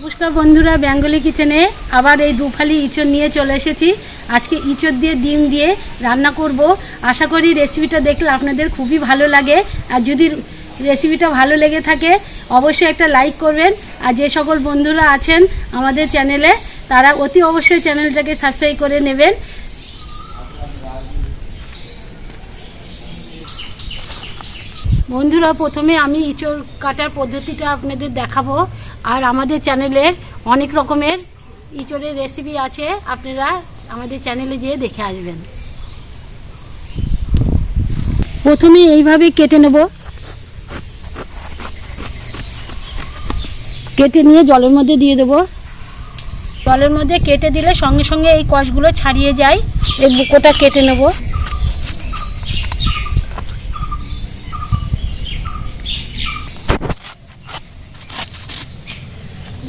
নমস্কার বন্ধুরা, বেঙ্গলি কিচেনে আবার এই দুফালি ইঁচড় নিয়ে চলে এসেছি। আজকে ইঁচড় দিয়ে, ডিম দিয়ে রান্না করব। আশা করি রেসিপিটা দেখলে আপনাদের খুবই ভালো লাগে। আর যদি রেসিপিটা ভালো লেগে থাকে, অবশ্যই একটা লাইক করবেন। আর যে সকল বন্ধুরা আছেন আমাদের চ্যানেলে তারা অতি অবশ্যই চ্যানেলটাকে সাবস্ক্রাইব করে নেবেন। বন্ধুরা, প্রথমে আমি ইঁচড় কাটার পদ্ধতিটা আপনাদের দেখাবো। আর আমাদের চ্যানেলে অনেক রকমের ইঁচড়ের রেসিপি আছে। আপনারা আমাদের চ্যানেলে যেয়ে দেখে আসবেন। প্রথমে এইভাবে কেটে নেব। কেটে নিয়ে জলের মধ্যে দিয়ে দেবো। জলের মধ্যে কেটে দিলে সঙ্গে সঙ্গে এই কষগুলো ছাড়িয়ে যায়। এই বুকোটা কেটে নেব।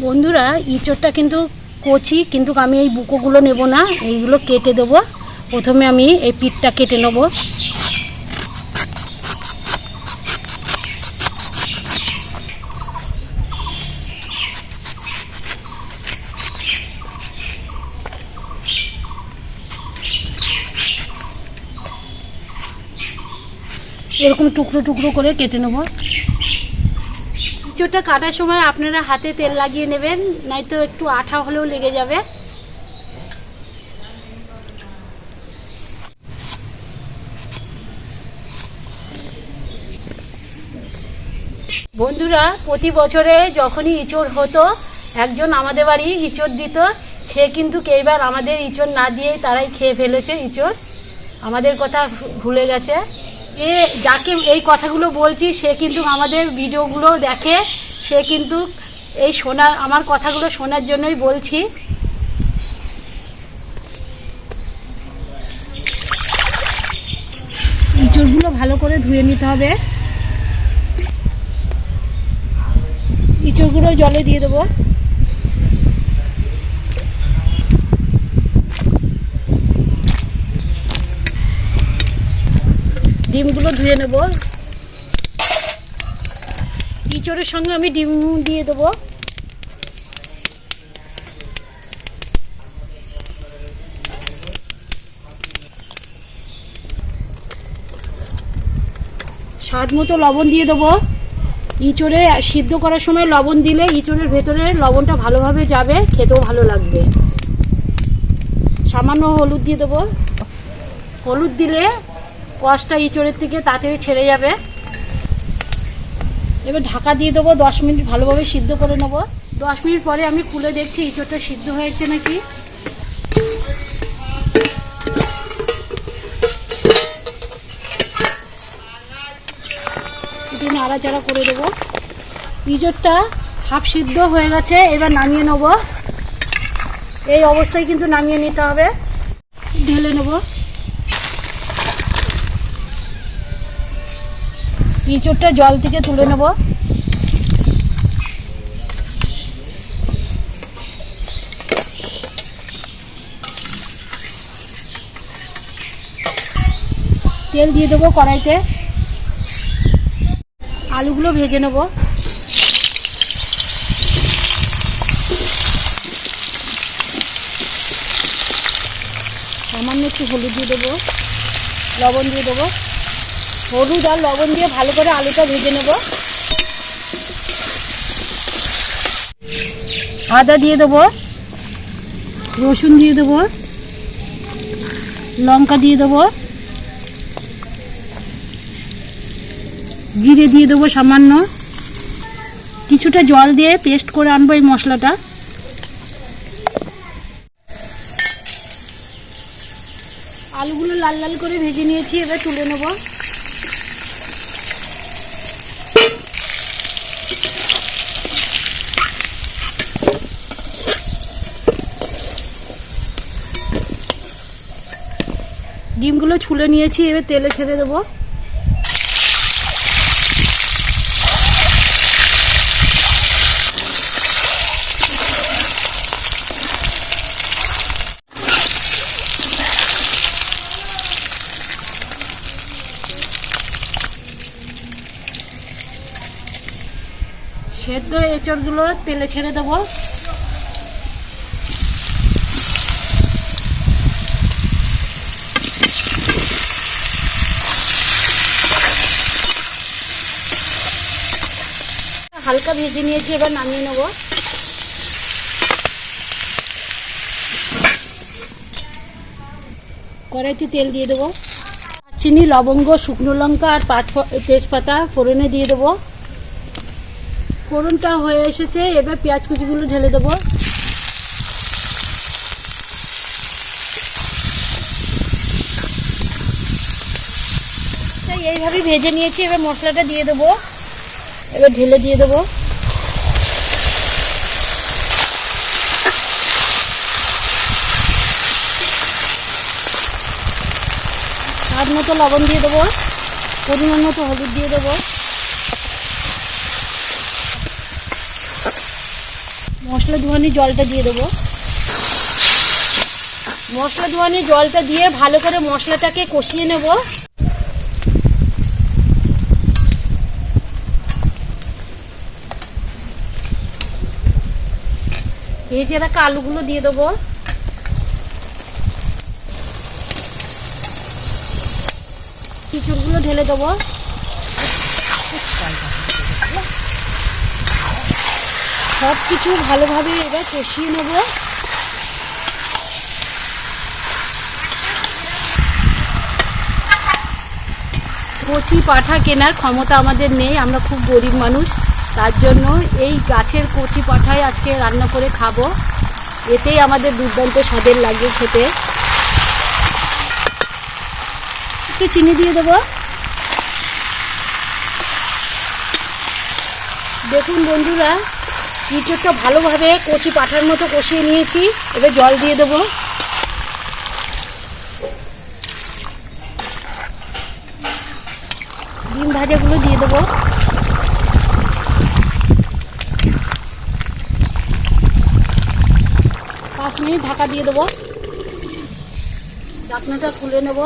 বন্ধুরা, ইঁচড়টা কিন্তু কচি, কিন্তু আমি এই বুকোগুলো নেব না, এইগুলো কেটে দেবো। প্রথমে আমি এই পিঠটা কেটে নেব। এরকম টুকরো টুকরো করে কেটে নেব। ইঁচড়টা কাটার সময় আপনারা হাতে তেল লাগিয়ে নেবেন, নয়তো একটু আঠা হলেও লেগে যাবে। বন্ধুরা, প্রতি বছরে যখনই ইঁচড় হতো, একজন আমাদের বাড়ি ইঁচড় দিত। সে কিন্তু এইবার আমাদের ইঁচড় না দিয়েই তারাই খেয়ে ফেলেছে ইঁচড়। আমাদের কথা ভুলে গেছে। এ, যাকে এই কথাগুলো বলছি, সে কিন্তু আমাদের ভিডিওগুলো দেখে, সে কিন্তু এই শোনা, আমার কথাগুলো শোনার জন্যই বলছি। ইঁচড়গুলো ভালো করে ধুয়ে নিতে হবে। ইঁচড়গুলো জলে দিয়ে দেবো। ডিমগুলো ধুয়ে নেব। ইঁচড়ের সঙ্গে আমি ডিম দিয়ে দেবো। স্বাদ মতো লবণ দিয়ে দেবো। ইঁচড়ে সিদ্ধ করার সময় লবণ দিলে ইঁচড়ের ভেতরে লবণটা ভালোভাবে যাবে, খেতেও ভালো লাগবে। সামান্য হলুদ দিয়ে দেবো। হলুদ দিলে কষটা ইঁচড়ের থেকে তাড়াতাড়ি ছেড়ে যাবে। এবার ঢাকা দিয়ে দেবো, দশ মিনিট ভালোভাবে সিদ্ধ করে নেব। দশ মিনিট পরে আমি খুলে দেখছি ইঁচড়টা সিদ্ধ হয়েছে নাকি। নাড়াচাড়া করে দেবো। ইঁচড়টা হাফ সিদ্ধ হয়ে গেছে, এবার নামিয়ে নেব। এই অবস্থায় কিন্তু নামিয়ে নিতে হবে। ঢেলে নেব। ইঁচড়টা জল থেকে তুলে নেব। তেল দিয়ে দেবো কড়াইতে। আলুগুলো ভেজে নেব। সামান্য একটু হলুদ দিয়ে দেবো, লবণ দিয়ে দেবো। হলুদ আর লবণ দিয়ে ভালো করে আলুটা ভেজে নেব। আদা দিয়ে দেবো, রসুন দিয়ে দেবো, লঙ্কা দিয়ে দেবো, জিরে দিয়ে দেবো সামান্য। কিছুটা জল দিয়ে পেস্ট করে আনব এই মশলাটা। আলুগুলো লাল লাল করে ভেজে নিয়েছি, এবার তুলে নেব। ডিমগুলো ছুলে নিয়েছি এবার তেলে ছেড়ে দেবো। সেদ্ধ এঁচড়গুলো তেলে ছেড়ে দেবো। হালকা ভেজে নিয়েছি, এবার নামিয়ে নেব। কড়াইতে তেল দিয়ে দেবো। চিনি লবঙ্গ, শুকনো লঙ্কা আর পাঁচ তেজপাতা ফোড়নে দিয়ে দেবো। ফোড়নটা হয়ে এসেছে, এবার পেঁয়াজ কুচিগুলো ঢেলে দেবো। এইভাবে ভেজে নিয়েছি, এবার মশলাটা দিয়ে দেবো। এবার ঢেলে দিয়ে দেবো। স্বাদ মতো লবণ দিয়ে দেবো, পরিমাণ মতো হলুদ দিয়ে দেবো। মশলা ধোয়ানি জলটা দিয়ে দেবো। মশলা ধোয়ানি জলটা দিয়ে ভালো করে মশলাটাকে কষিয়ে নেব। ভেজে রাখা আলুগুলো দিয়ে দেবো। খিচুড়গুলো ঢেলে দেবো। সব কিছু ভালোভাবে এবার কষিয়ে নেব। কচি পাঠা কেনার ক্ষমতা আমাদের নেই, আমরা খুব গরিব মানুষ। তার জন্য এই গাছের কচি পাঠায় আজকে রান্না করে খাব। এতেই আমাদের দুর্দান্ত স্বাদের লাগে খেতে। একটু চিনি দিয়ে দেবো। দেখুন বন্ধুরা ইঁচড়টা ভালোভাবে কচি পাঠার মতো কষিয়ে নিয়েছি। এবার জল দিয়ে দেবো। ডিম ভাজাগুলো দিয়ে দেবো। মিনিট ঢাকা দিয়ে দেবো। ঢাকনাটা খুলে নেব।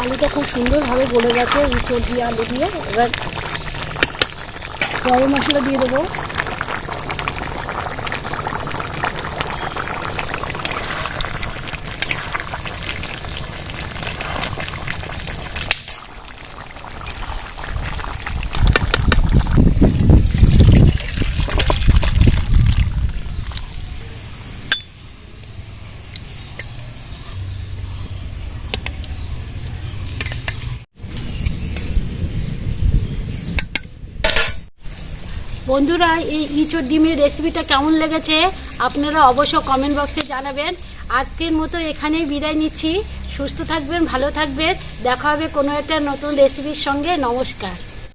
আলুটা খুব সুন্দরভাবে গলে গেছে ইঁচড় দিয়ে আলু দিয়ে। এবার গরম মশলা দিয়ে দেবো। বন্ধুরা, এই ইঁচড় ডিমের রেসিপিটা কেমন লেগেছে আপনারা অবশ্য কমেন্ট বক্সে জানাবেন। আজকের মতো এখানেই বিদায় নিচ্ছি। সুস্থ থাকবেন, ভালো থাকবেন। দেখা হবে কোনো একটা নতুন রেসিপির সঙ্গে। নমস্কার।